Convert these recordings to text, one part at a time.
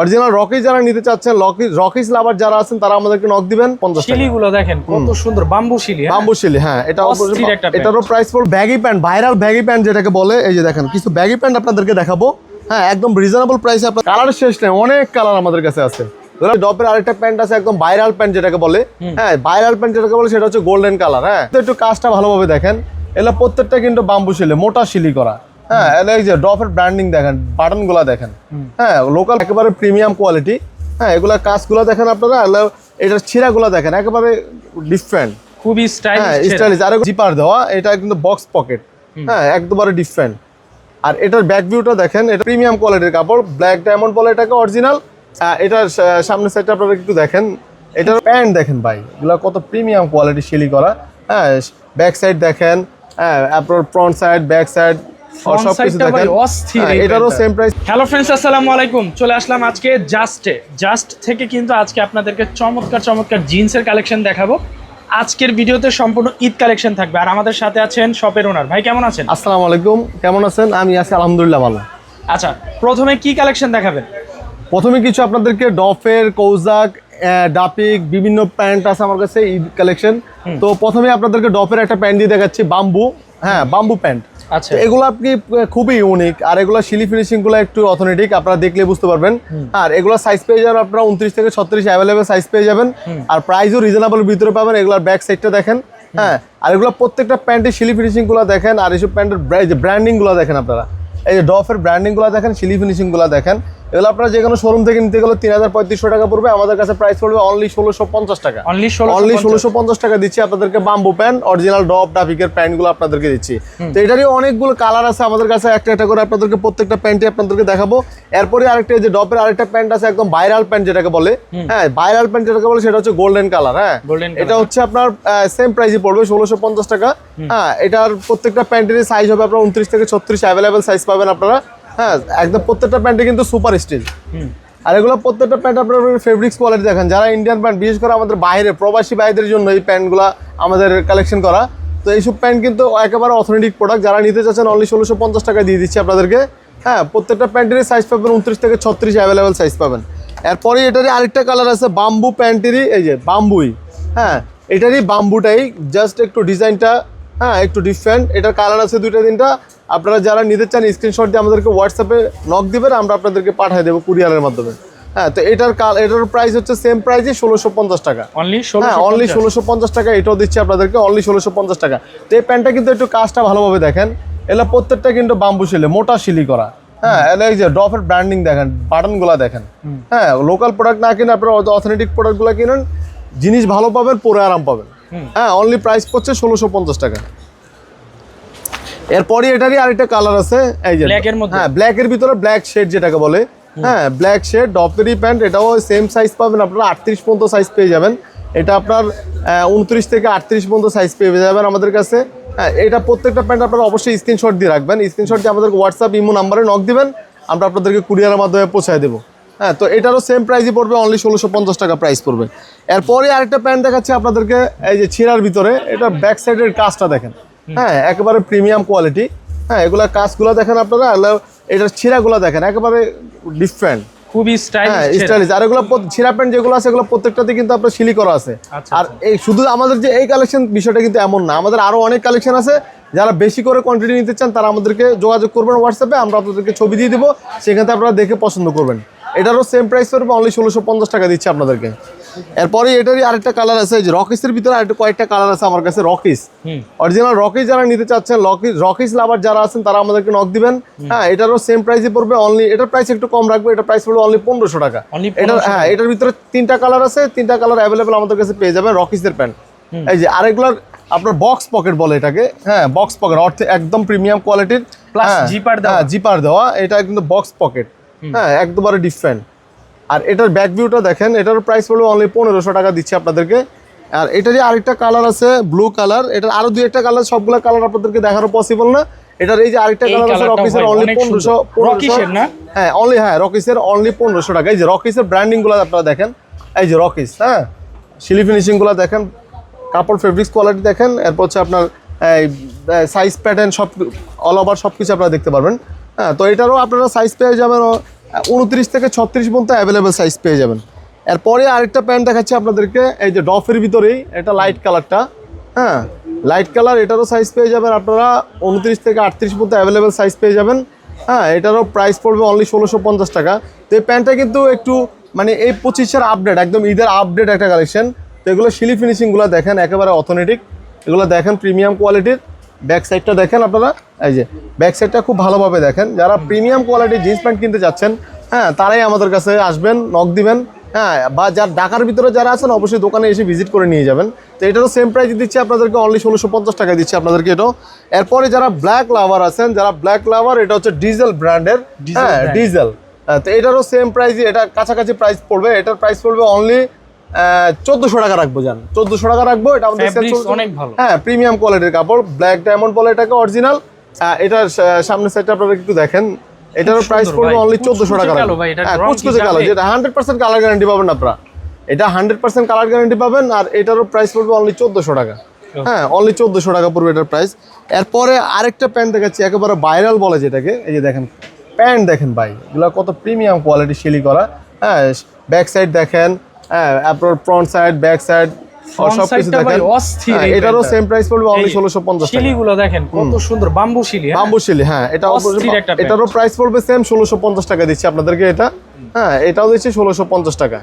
Original রকিস যারা নিতে চাচ্ছেন রকিস লাভার যারা আছেন তারা আমাদেরকে নক দিবেন পঞ্চাশ শিলিগুলো দেখেন কত সুন্দর বাম্বু শিলি হ্যাঁ? বাম্বু শিলি হ্যাঁ এটা। এটারও প্রাইস পড়বে। Baggy pant viral baggy pant যেটাকে বলে এই যে দেখেন কিছু ব্যাগি প্যান্ট আপনাদেরকে দেখাবো। হ্যাঁ একদম রিজনেবল প্রাইসে আপনার কালার শেষ নেই অনেক কালার আমাদের কাছে আছে। ডপের আরেকটা প্যান্ট আছে একদম ভাইরাল প্যান্ট যেটাকে বলে। হ্যাঁ ভাইরাল প্যান্ট যেটাকে বলে সেটা হচ্ছে গোল্ডেন কালার হ্যাঁ। তো একটু কাজটা ভালোভাবে দেখেন। এগুলো প্রত্যেকটা কিন্তু বাম্বু শিলে মোটা শিলি করা। হ্যাঁ এই যে ডপের ব্র্যান্ডিং দেখেন বাটনগুলা দেখেন হ্যাঁ লোকাল একেবারে প্রিমিয়াম কোয়ালিটি হ্যাঁ এগুলা কাজগুলো দেখেন আপনারা এটার ছিঁড়াগুলো দেখেন একেবারে ডিফারেন্ট খুবই হ্যাঁ স্টাইলিশ স্টাইলিশ আর জিপার দেওয়া এটা কিন্তু বক্স পকেট হ্যাঁ একদমই ডিফারেন্ট আর এটার ব্যাক ভিউটা দেখেন এটা প্রিমিয়াম কোয়ালিটির কাপড় ব্ল্যাক ডায়মন্ড বলে এটাকে অরিজিনাল এটার সা- সামনের সাইডটা আপনারা একটু দেখেন। এটার প্যান্ট দেখেন ভাই এগুলো কত প্রিমিয়াম কোয়ালিটি শিলি করা। হ্যাঁ ব্যাক সাইড দেখেন হ্যাঁ আপনার ফ্রন্ট সাইড ব্যাক সাইড হ্যাঁ, হ্যালো ফ্রেন্ডস আসসালামু আলাইকুম। চলে আসলাম আজকে জাস্টে জাস্ট থেকে কিন্তু আজকে আপনাদেরকে চমৎকার চমৎকার জিন্সের কালেকশন দেখাবো। আজকের ভিডিওতে সম্পূর্ণ ঈদ কালেকশন থাকবে। আর আমাদের সাথে আছেন শপের ওনার ভাই কেমন আছেন? আসসালামু আলাইকুম। কেমন আছেন? আমি আছি আলহামদুলিল্লাহ ভালো। আচ্ছা প্রথমে কি কালেকশন দেখাবেন? প্রথমে কিছু আপনাদেরকে ডফের কৌজাক ডাপিক বিভিন্ন প্যান্ট আছে আমার কাছে ঈদ কালেকশন তো প্রথমে আপনাদেরকে ডফের একটা প্যান্ট দিয়ে দেখাচ্ছি বাম্বু। হ্যাঁ বাম্বু প্যান্ট। আচ্ছা। এগুলো আপনি খুবই ইউনিক আর এগুলো শিলি ফিনিশিংগুলো একটু অথেন্টিক আপনারা দেখলে বুঝতে পারবেন। আর এগুলো সাইজ পেয়ে যাবেন আপনারা উনত্রিশ থেকে ছত্রিশ অ্যাভেলেবেল সাইজ পেয়ে যাবেন। আর প্রাইসও রিজনেবল ভিতরে পাবেন এগুলোর ব্যাক সাইডটা দেখেন। হ্যাঁ আর এগুলো প্রত্যেকটা প্যান্টের শিলি ফিনিশিংগুলো দেখেন আর এইসব প্যান্টের ব্র্যান্ডিংগুলো দেখেন আপনারা। এই যে ডফের ব্র্যান্ডিংগুলো দেখেন শিলি ফিনিশিংগুলো দেখেন। এগুলো আপনারা যে কোনো শোরুম থেকে নিতে গেলে তিন হাজার পঁয়ত্রিশশো টাকা পড়বে। আমাদের কাছে প্রাইস পড়বে অনলি ষোলোশো পঞ্চাশ টাকা। অনলি অনলি ষোলোশো পঞ্চাশ টাকা দিচ্ছি আপনাদেরকে বাম্বু প্যান্ট অরিজিনাল ডপ ডাফিকের প্যান্টগুলো আপনাদেরকে দিচ্ছি। তো এটারই অনেকগুলো কালার আছে আমাদের কাছে একটা একটা করে আপনাদেরকে প্রত্যেকটা প্যান্টই আপনাদেরকে দেখাবো। এরপরে আরেকটা যে ডপের আরেকটা প্যান্ট আছে একদম ভাইরাল প্যান্ট যেটাকে বলে। হ্যাঁ ভাইরাল প্যান্ট যেটাকে বলে সেটা হচ্ছে গোল্ডেন কালার হ্যাঁ। এটা হচ্ছে আপনার সেম প্রাইসই পড়বে ষোলোশো পঞ্চাশ টাকা। হ্যাঁ এটার প্রত্যেকটা প্যান্টেরই সাইজ হবে আপনার উনত্রিশ থেকে ছত্রিশ অ্যাভেলেবেল সাইজ পাবেন আপনারা। হ্যাঁ একদম প্রত্যেকটা প্যান্টে কিন্তু সুপার স্টিল আর এগুলো প্রত্যেকটা প্যান্ট আপনার ফেব্রিক্স কোয়ালিটি দেখেন যারা ইন্ডিয়ান প্যান্ট বিশেষ করে আমাদের বাইরে প্রবাসী ভাইদের জন্য এই প্যান্টগুলো আমাদের কালেকশন করা। তো এইসব প্যান্ট কিন্তু একেবারে অথেন্টিক প্রোডাক্ট যারা নিতে চাচ্ছেন অনলি ষোলোশো পঞ্চাশ টাকা দিয়ে দিচ্ছি আপনাদেরকে। হ্যাঁ প্রত্যেকটা প্যান্টেরই সাইজ পাবেন উনত্রিশ থেকে ছত্রিশ অ্যাভেলেবেল সাইজ পাবেন। এরপরে এটারই আরেকটা কালার আছে বাম্বু প্যান্টেরই এই যে বাম্বুই হ্যাঁ এটারই বাম্বুটাই জাস্ট একটু ডিজাইনটা হ্যাঁ একটু ডিফারেন্ট এটার কালার আছে দুইটা তিনটা। আপনারা যারা নিতে চান স্ক্রিনশট দিয়ে আমাদেরকে হোয়াটসঅ্যাপে নক দিবেন আমরা আপনাদেরকে পাঠিয়ে দেবো কুরিয়ারের মাধ্যমে। হ্যাঁ তো এটার কাল এটার প্রাইস হচ্ছে সেম প্রাইসই ষোলোশো পঞ্চাশ টাকা। অনলি হ্যাঁ অনলি ষোলোশো পঞ্চাশ টাকা এটাও দিচ্ছি আপনাদেরকে অনলি ষোলোশো পঞ্চাশ টাকা। তো এই প্যান্টটা কিন্তু একটু কাজটা ভালোভাবে দেখেন। এগুলো প্রত্যেকটা কিন্তু বাম্বু শিলে মোটা শিলি করা। হ্যাঁ এগুলো এই যে ডফের ব্র্যান্ডিং দেখেন বাটনগুলো দেখেন। হ্যাঁ লোকাল প্রোডাক্ট না কিনে আপনারা অথেন্টিক প্রোডাক্টগুলো কিনেন জিনিস ভালো পাবেন পরে আরাম পাবেন। হ্যাঁ অনলি প্রাইস পড়ছে ষোলোশো পঞ্চাশ টাকা। এরপরে এটারই আরেকটা কালার আছে এই যে Black এর মধ্যে? হ্যাঁ ব্ল্যাকের ভিতরে ব্ল্যাক শেড যেটাকে বলে। হ্যাঁ ব্ল্যাক শেড ডপেরি প্যান্ট এটাও সেম সাইজ পাবেন আপনারা আটত্রিশ পর্যন্ত সাইজ পেয়ে যাবেন। এটা আপনার উনত্রিশ থেকে আটত্রিশ পর্যন্ত সাইজ পেয়ে যাবেন আমাদের কাছে। হ্যাঁ এটা প্রত্যেকটা প্যান্ট আপনারা অবশ্যই স্ক্রিনশট দিয়ে রাখবেন। স্ক্রিনশট দিয়ে আমাদের হোয়াটসঅ্যাপ ইমো নাম্বারে নক দিবেন। আমরা আপনাদেরকে কুরিয়ারের মাধ্যমে পৌঁছায় দেবো। হ্যাঁ তো এটারও সেম প্রাইসই পড়বে অনলি ষোলোশো পঞ্চাশ টাকা প্রাইস পড়বে। এরপরে আরেকটা প্যান্ট দেখাচ্ছে আপনাদেরকে এই যে ছিঁড়ার ভিতরে এটা ব্যাক সাইডের কাজটা দেখেন। হ্যাঁ একেবারে প্রিমিয়াম কোয়ালিটি হ্যাঁ এগুলা কাজগুলো দেখেন আপনারা এটার ছিঁড়াগুলো দেখেন একেবারে ডিফারেন্ট খুবই হ্যাঁ স্টাইলিশ স্টাইলিশ আর এগুলো ছিঁড়া প্যান্ট যেগুলো আছে এগুলো প্রত্যেকটাতে কিন্তু আপনার শিলি করা আছে। আচ্ছা, আর এই শুধু আমাদের যে এই কালেকশন বিষয়টা কিন্তু এমন না আমাদের আরও অনেক কালেকশন আছে। যারা বেশি করে কোয়ান্টিটি নিতে চান তারা আমাদেরকে যোগাযোগ করবেন হোয়াটসঅ্যাপে আমরা আপনাদেরকে ছবি দিয়ে দিব সেখানে আপনারা দেখে পছন্দ করবেন। এটারও সেম প্রাইস পড়বে অনলি ষোলোশো পঞ্চাশ টাকা দিচ্ছে আপনাদেরকে। এরপরে এটারই আরেকটা কালার আছে যে রকিসের ভিতরে আরেকটা কয়েকটা কালার আছে আমার কাছে রকিস হুম। অরিজিনাল রকিস যারা নিতে চাচ্ছেন রকিস রকিস লাভার যারা আছেন তারা আমাদেরকে নক দিবেন। হ্যাঁ এটারও সেম প্রাইসে পড়বে অনলি এটার প্রাইস একটু কম রাখবে এটা প্রাইস পড়বে অনলি পনেরোশো টাকা। এটা হ্যাঁ এটার ভিতরে তিনটা কালার আছে তিনটা কালার অ্যাভেলেবেল আমাদের কাছে পেয়ে যাবেন রকিসের প্যান্ট এই যে আরেকগুলোর আপনার বক্স পকেট বলে এটাকে হ্যাঁ বক্স পকেট অর্থে একদম প্রিমিয়াম কোয়ালিটির zipper দেওয়া। হ্যাঁ জিপার দেওয়া এটা কিন্তু বক্স পকেট হ্যাঁ একদমই ডিফারেন্ট আর এটার ব্যাক ভিউটা দেখেন এটার প্রাইস পড়বে অনলি পনেরোশো টাকা দিচ্ছি আপনাদেরকে। আর এটারই আরেকটা কালার আছে ব্লু কালার এটার আরও দুই একটা কালার সবগুলো কালার আপনাদেরকে দেখানো পসিবল না। এটার এই যে আরেকটা কালার আছে রকিসের অনলি পনেরোশো সুন্দর। হ্যাঁ অনলি হ্যাঁ রকিসের অনলি পনেরোশো টাকা। এই যে রকিসের ব্র্যান্ডিংগুলো আপনারা দেখেন এই যে রকিস হ্যাঁ? সিলি ফিনিশিংগুলো দেখেন কাপড় ফেব্রিক্স কোয়ালিটি দেখেন এরপর হচ্ছে আপনার এই সাইজ প্যাটার্ন সব অল ওভার সব কিছু আপনারা দেখতে পারবেন। হ্যাঁ তো এটারও আপনারা সাইজ পেয়ে যাবেন উনত্রিশ থেকে ছত্রিশ পর্যন্ত অ্যাভেলেবেল সাইজ পেয়ে যাবেন। এরপরে আরেকটা প্যান্ট দেখাচ্ছি আপনাদেরকে, এই যে ডফের ভিতরেই, এটা লাইট কালারটা হ্যাঁ লাইট কালার এটারও সাইজ পেয়ে যাবেন আপনারা উনত্রিশ থেকে আটত্রিশ পর্যন্ত অ্যাভেলেবেল সাইজ পেয়ে যাবেন। হ্যাঁ এটারও প্রাইস পড়বে অনলি ষোলোশো পঞ্চাশ টাকা। তো এই প্যান্টটা কিন্তু একটু মানে এই পঁচিশের আপডেট একদম ঈদের আপডেট একটা কালেকশন তো এগুলো শিলি ফিনিশিংগুলো দেখেন, একেবারে অথেন্টিক এগুলো দেখেন প্রিমিয়াম কোয়ালিটির ব্যাক সাইডটা দেখেন আপনারা? এই যে ব্যাক সাইডটা খুব ভালোভাবে দেখেন। যারা প্রিমিয়াম কোয়ালিটির জিন্স প্যান্ট কিনতে যাচ্ছেন হ্যাঁ তারাই আমাদের কাছে আসবেন নক দিবেন হ্যাঁ বা যার ঢাকার ভিতরে যারা আছেন অবশ্যই দোকানে এসে ভিজিট করে নিয়ে যাবেন। তো এটারও সেম প্রাইস দিচ্ছে আপনাদেরকে অনলি ষোলোশো পঞ্চাশ টাকায় দিচ্ছে আপনাদেরকে এটাও। এরপরে যারা ব্ল্যাক লাভার আছেন যারা ব্ল্যাক লাভার এটা হচ্ছে ডিজেল ব্র্যান্ডের হ্যাঁ। ডিজেল তো এটারও সেম প্রাইসই এটা কাছাকাছি প্রাইস পড়বে। এটার প্রাইস পড়বে অনলি চোদ্দোশো টাকা রাখব জান। চোদ্দোশো টাকা রাখব এটা আমাদের অনেক ভালো। হ্যাঁ প্রিমিয়াম কোয়ালিটির কাপড় ব্ল্যাক ডায়মন্ড বলে এটাকে অরিজিনাল এটার সামনের সাইডটা আপনারা একটু দেখেন। এটারও প্রাইস পড়বে অনলি চোদ্দোশো টাকা হ্যাঁ কুচকুচে কালো যেটা হান্ড্রেড পার্সেন্ট কালার গ্যারান্টি পাবেন আপনারা। এটা হান্ড্রেড পার্সেন্ট কালার গ্যারান্টি পাবেন আর এটারও প্রাইস পড়বে অনলি চোদ্দোশো টাকা। হ্যাঁ অনলি চোদ্দোশো টাকা পড়বে এটার প্রাইস এরপরে আরেকটা প্যান্ট দেখাচ্ছি একেবারে ভাইরাল বলে যেটাকে এই যে দেখেন প্যান্ট দেখেন ভাই এগুলো কত প্রিমিয়াম কোয়ালিটি শিলি করা হ্যাঁ ব্যাক সাইড দেখেন হ্যাঁ আপনার ফ্রন্ট সাইড ব্যাক সাইড দেখেন। হ্যাঁ, এটারও সেম প্রাইস পড়বে অনলি ষোলোশো পঞ্চাশ টাকা। শিলিগুলো দেখেন কত সুন্দর বাম্বু শিলি হ্যাঁ? বাম্বু শিলি হ্যাঁ এটা। এটারও প্রাইস পড়বে সেম ষোলোশো পঞ্চাশ টাকা দিচ্ছি আপনাদেরকে এটা। হ্যাঁ এটাও দিচ্ছি টাকা।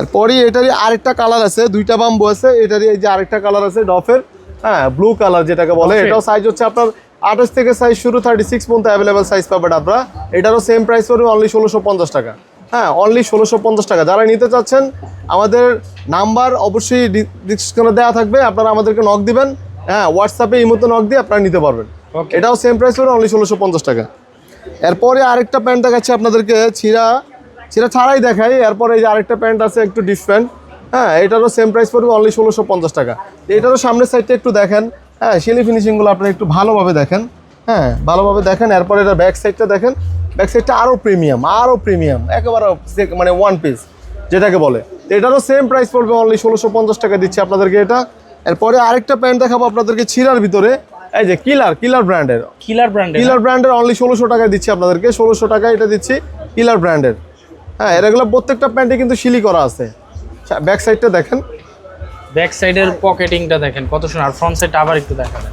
এরপরই এটারই আরেকটা কালার আছে দুইটা বাম্বু আছে এটারই এই যে আরেকটা কালার আছে ডফের হ্যাঁ ব্লু কালার যেটাকে বলে এটাও সাইজ হচ্ছে আপনার আঠাশ থেকে সাইজ শুরু থার্টি সিক্স পর্যন্ত অ্যাভেলেবেল সাইজ পাবেন আপনারা। এটারও সেম প্রাইস পড়বে অনলি ষোলোশো পঞ্চাশ টাকা। হ্যাঁ অনলি ষোলোশো পঞ্চাশ টাকা। যারা নিতে চাচ্ছেন আমাদের নাম্বার অবশ্যই ডিসক্রিপশনে দেওয়া থাকবে। আপনারা আমাদেরকে নক দিবেন। হ্যাঁ হোয়াটসঅ্যাপে এই মতো নক দিয়ে আপনারা নিতে পারবেন। এটাও সেম প্রাইস পড়বে অনলি ষোলোশো পঞ্চাশ টাকা। এরপরে আরেকটা প্যান্ট দেখাচ্ছি আপনাদেরকে ছিঁড়া ছিঁড়া ছাড়াই দেখাই। এরপরে এই যে আরেকটা প্যান্ট আছে একটু ডিফারেন্ট হ্যাঁ এটারও সেম প্রাইস পড়বে অনলি ষোলোশো পঞ্চাশ টাকা। এটারও সামনের সাইডটা একটু দেখেন। হ্যাঁ শিলি ফিনিশিংগুলো আপনারা একটু ভালোভাবে দেখেন। হ্যাঁ ভালোভাবে দেখেন এরপরে এটা ব্যাক সাইডটা দেখেন ব্যাক সাইডটা আরও প্রিমিয়াম আরও প্রিমিয়াম একেবারে মানে ওয়ান পিস যেটাকে বলে। এটারও সেম প্রাইস পড়বে অনলি ষোলোশো পঞ্চাশ টাকা দিচ্ছে আপনাদেরকে এটা। এরপরে আরেকটা প্যান্ট দেখাবো আপনাদেরকে ছিঁড়ার ভিতরে। এই যে কিলার কিলার ব্র্যান্ডের কিলার ব্র্যান্ডের কিলার ব্র্যান্ডের অনলি ষোলোশো টাকায় দিচ্ছি আপনাদেরকে ষোলোশো টাকায় এটা দিচ্ছি কিলার ব্র্যান্ডের হ্যাঁ এগুলো প্রত্যেকটা প্যান্টে কিন্তু শিলি করা আছে। ব্যাক সাইডটা দেখেন। ব্যাক সাইডের পকেটিংটা দেখেন কত সুন্দর। আর ফ্রন্ট সাইডটা আবার একটু দেখাবেন।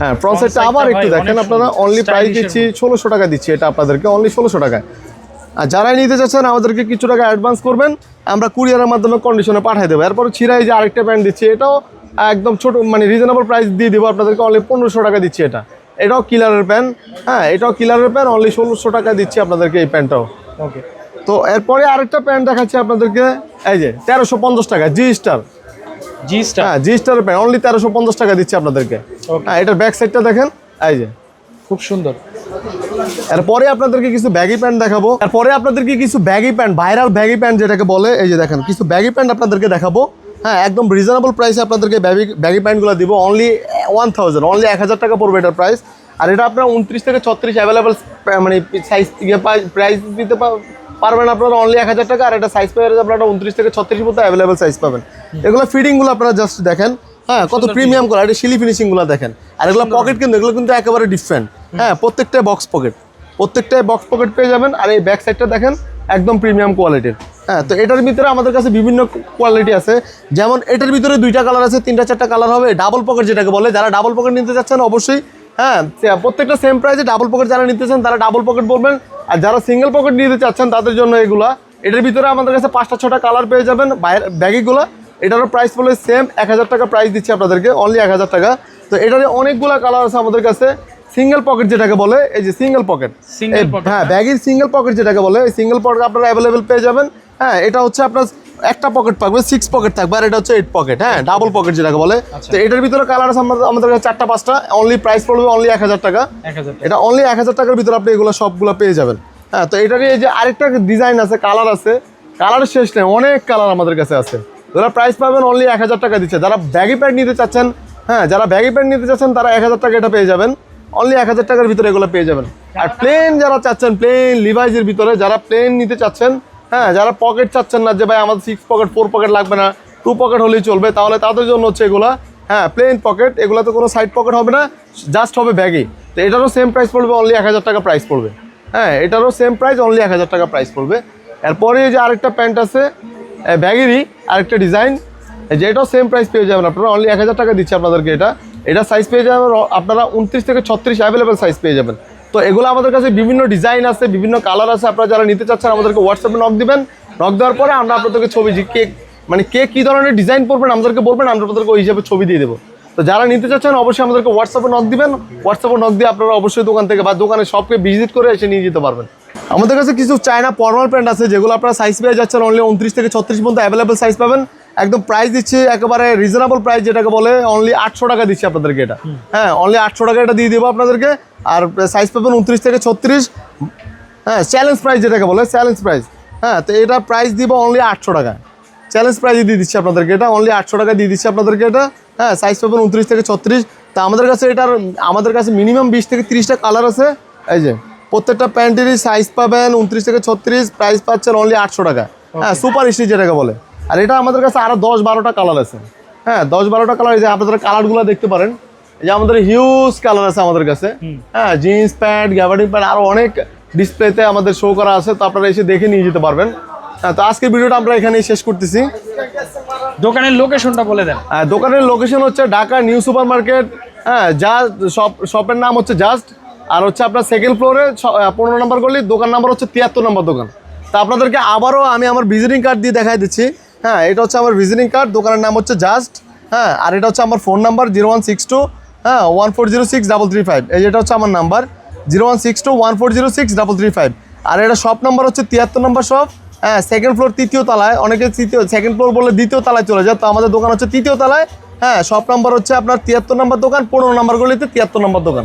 হ্যাঁ সাইডটা আবার একটু দেখেন আপনারা অনলি প্রাইস দিচ্ছি ষোলোশো টাকা দিচ্ছি এটা আপনাদেরকে অনলি ষোলোশো টাকায়। আর যারাই নিতে চাচ্ছেন আমাদেরকে কিছু টাকা অ্যাডভান্স করবেন আমরা কুরিয়ারের মাধ্যমে কন্ডিশনে পাঠিয়ে দেবো। এরপর ছিরাই যে আরেকটা প্যান্ট দিচ্ছি এটাও একদম ছোট মানে রিজনেবল প্রাইস দিয়ে দেবো আপনাদেরকে অনলি পনেরোশো টাকা দিচ্ছি এটা। এটাও কিলারের প্যান্ট হ্যাঁ এটাও কিলারের প্যান্ট অনলি ষোলোশো টাকা দিচ্ছি আপনাদেরকে এই প্যান্টটাও ওকে তো এরপরে আরেকটা প্যান্ট দেখাচ্ছি আপনাদেরকে এই যে তেরোশো পঞ্চাশ টাকা জি স্টার জি স্টার হ্যাঁ জি স্টারের প্যান্ট অনলি তেরোশো পঞ্চাশ টাকা দিচ্ছি আপনাদেরকে. হ্যাঁ এটার ব্যাক সাইডটা দেখেন। এই যে খুব সুন্দর। এরপরে আপনাদেরকে কিছু ব্যাগি প্যান্ট দেখাবো। এরপরে আপনাদেরকে কিছু baggy pant viral baggy pant যেটাকে বলে এই যে দেখেন কিছু ব্যাগি প্যান্ট আপনাদেরকে দেখাবো। হ্যাঁ একদম রিজনেবল প্রাইসে আপনাদেরকে ব্যাগি ব্যাগি প্যান্টগুলো দিব। অনলি ওয়ান থাউজেন্ড অনলি এক হাজার টাকা পড়বে এটার প্রাইস আর এটা আপনার উনত্রিশ থেকে ছত্রিশ অ্যাভেলেবেল মানে সাইজ প্রাইস দিতে পারবেন আপনারা অনলি এক হাজার টাকা। আর এটা সাইজ পেয়ে আপনারা উনত্রিশ থেকে ছত্রিশ মতো অ্যাভেলেবেল সাইজ পাবেন। এগুলো ফিটিংগুলো আপনারা জাস্ট দেখেন। হ্যাঁ কত প্রিমিয়াম করা এটা শিলি ফিনিশিংগুলো দেখেন। আর এগুলো পকেট কিন্তু এগুলো কিন্তু একেবারে ডিফারেন্ট হ্যাঁ প্রত্যেকটাই বক্স পকেট প্রত্যেকটাই বক্স পকেট পেয়ে যাবেন। আর এই ব্যাক সাইডটা দেখেন একদম প্রিমিয়াম কোয়ালিটির হ্যাঁ তো এটার ভিতরে আমাদের কাছে বিভিন্ন কোয়ালিটি আছে। যেমন এটার ভিতরে দুইটা কালার আছে তিনটা চারটা কালার হবে। ডাবল পকেট যেটাকে বলে যারা ডাবল পকেট নিতে চাচ্ছেন অবশ্যই হ্যাঁ প্রত্যেকটা সেম প্রাইসে ডাবল পকেট যারা নিতে চান তারা ডাবল পকেট বলবেন। আর যারা সিঙ্গেল পকেট নিতে চাচ্ছেন তাদের জন্য এগুলা। এটার ভিতরে আমাদের কাছে পাঁচটা ছটা কালার পেয়ে যাবেন। ব্যাগিগুলো এটারও প্রাইস বলে সেম এক হাজার টাকা প্রাইস দিচ্ছি আপনাদেরকে অনলি এক হাজার টাকা। তো এটার অনেকগুলো কালার আছে আমাদের কাছে। সিঙ্গেল পকেট যেটাকে বলে এই যে সিঙ্গেল পকেট হ্যাঁ ব্যাগের সিঙ্গেল পকেট যেটাকে বলে এই সিঙ্গেল পকেট আপনারা অ্যাভেলেবেল পেয়ে যাবেন। হ্যাঁ এটা হচ্ছে আপনার একটা পকেট থাকবে সিক্স পকেট থাকবে আর এটা হচ্ছে এইট পকেট হ্যাঁ ডাবল পকেট যেটাকে বলে। আচ্ছা। তো এটার ভিতরে কালার আছে আমাদের কাছে চারটা পাঁচটা অনলি প্রাইস পড়বে অনলি এক হাজার টাকা। এটা অনলি এক হাজার টাকার ভিতরে আপনি এগুলো সবগুলো পেয়ে যাবেন। হ্যাঁ তো এটারই এই যে আরেকটা ডিজাইন আছে কালার আছে। কালার শেষ নেই অনেক কালার আমাদের কাছে আছে। ওরা প্রাইস পাবেন অনলি এক হাজার টাকা দিচ্ছে। যারা ব্যাগি প্যান্ট নিতে চাচ্ছেন হ্যাঁ যারা ব্যাগি প্যান্ট নিতে চাচ্ছেন, তারা এক হাজার টাকা এটা পেয়ে যাবেন। অনলি এক হাজার টাকার ভিতরে এগুলো পেয়ে যাবেন। আর প্লেন যারা চাচ্ছেন প্লেন লিভাইজের ভিতরে যারা প্লেন নিতে চাচ্ছেন হ্যাঁ যারা পকেট চাচ্ছেন না যে ভাই আমাদের সিক্স পকেট ফোর পকেট লাগবে না টু পকেট হলেই চলবে, তাহলে তাদের জন্য হচ্ছে এগুলো হ্যাঁ প্লেন পকেট এগুলোতে কোনো সাইড পকেট হবে না জাস্ট হবে ব্যাগই তো এটারও সেম প্রাইস পড়বে অনলি এক হাজার টাকা প্রাইস পড়বে। হ্যাঁ এটারও সেম প্রাইস অনলি এক হাজার টাকা প্রাইস পড়বে। এরপরে যে আরেকটা প্যান্ট আছে ব্যাগেরই আরেকটা ডিজাইন। যেটাও সেম প্রাইস পেয়ে যাবেন আপনারা। অনলি এক হাজার টাকা দিচ্ছে আপনাদেরকে এটা। এটা সাইজ পেয়ে যাবেন আপনারা উনত্রিশ থেকে ছত্রিশ অ্যাভেলেবেল সাইজ পেয়ে যাবেন। তো এগুলো আমাদের কাছে বিভিন্ন ডিজাইন আছে, বিভিন্ন কালার আছে। আপনারা যারা নিতে চাচ্ছেন, আমাদেরকে হোয়াটসঅ্যাপে নক দিবেন। নক দেওয়ার পরে আমরা আপনাদেরকে ছবি কে মানে কে কী ধরনের ডিজাইন করবেন আমাদেরকে বলবেন, আমরা আপনাদেরকে ওই হিসাবে ছবি দিয়ে দেবো। তো যারা নিতে চাচ্ছেন, অবশ্যই আমাদেরকে হোয়াটসঅ্যাপে নক দিবেন। হোয়াটসঅ্যাপে নক দিয়ে আপনারা অবশ্যই দোকান থেকে বা দোকানে সবকে ভিজিট করে এসে নিয়ে যেতে পারবেন। আমাদের কাছে কিছু চায়না ফর্মাল প্যান্ট আছে যেগুলো আপনারা সাইজ পেয়ে যাচ্ছেন অনলি উনত্রিশ থেকে ছত্রিশ পর্যন্ত অ্যাভেলেবেল সাইজ পাবেন। একদম প্রাইস দিচ্ছি একেবারে রিজনেবল প্রাইস যেটাকে বলে অনলি আটশো টাকা দিচ্ছি আপনাদেরকে এটা। হ্যাঁ অনলি আটশো টাকা এটা দিয়ে দেবো আপনাদেরকে। আর সাইজ পাবেন উনত্রিশ থেকে ছত্রিশ। হ্যাঁ চ্যালেঞ্জ প্রাইস যেটাকে বলে চ্যালেঞ্জ প্রাইস হ্যাঁ তো এটা প্রাইস দিব অনলি আটশো টাকা চ্যালেঞ্জ প্রাইজে দিয়ে দিচ্ছি আপনাদেরকে এটা অনলি আটশো টাকা দিয়ে দিচ্ছি আপনাদেরকে এটা। হ্যাঁ সাইজ পাবেন উনত্রিশ থেকে ছত্রিশ। তা আমাদের কাছে এটার আমাদের কাছে মিনিমাম বিশ থেকে তিরিশটা কালার আছে। এই যে প্রত্যেকটা প্যান্টেরই সাইজ পাবেন উনত্রিশ থেকে ছত্রিশ প্রাইস পাচ্ছেন অনলি আটশো টাকা। হ্যাঁ সুপার স্টিচ যেটাকে বলে। আর এটা আমাদের কাছে আরও দশ বারোটা কালার আছে। হ্যাঁ দশ বারোটা কালার যে আপনারা কালারগুলো দেখতে পারেন যে আমাদের হিউজ কালার আছে আমাদের কাছে। হ্যাঁ জিন্স প্যান্ট গ্যাবার্ডিং প্যান্ট আরও অনেক ডিসপ্লেতে আমাদের শো করা আছে তো আপনারা এসে দেখে নিয়ে যেতে পারবেন। হ্যাঁ তো আজকের ভিডিওটা আমরা এখানেই শেষ করতেছি। দোকানের লোকেশনটা বলে দেন। আহ, দোকানের লোকেশন হচ্ছে ঢাকা নিউ সুপার মার্কেট হ্যাঁ যা শপ শপের নাম হচ্ছে জাস্ট আর হচ্ছে আপনার সেকেন্ড ফ্লোরে পনেরো নম্বর গলি, দোকান নাম্বার হচ্ছে তিয়াত্তর নম্বর দোকান। তা আপনাদেরকে আবারও আমি আমার ভিজিটিং কার্ড দিয়ে দেখাই দিচ্ছি। হ্যাঁ এটা হচ্ছে আমার ভিজিটিং কার্ড দোকানের নাম হচ্ছে জাস্ট হ্যাঁ আর এটা হচ্ছে আমার phone number zero one six two হ্যাঁ one four zero six double three five এই যেটা হচ্ছে আমার number zero one six two one four zero six double three five আর এটা শপ নাম্বার হচ্ছে তিয়াত্তর নম্বর শপ হ্যাঁ সেকেন্ড ফ্লোর তৃতীয় তলায়, অনেকে তৃতীয় সেকেন্ড ফ্লোর বলে দ্বিতীয় তলায় চলে যায়। তো আমাদের দোকান হচ্ছে তৃতীয় তলায়। হ্যাঁ শপ নাম্বার হচ্ছে আপনার তিয়াত্তর নম্বর দোকান, পনেরো নম্বর গলিতে তিয়াত্তর নম্বর দোকান।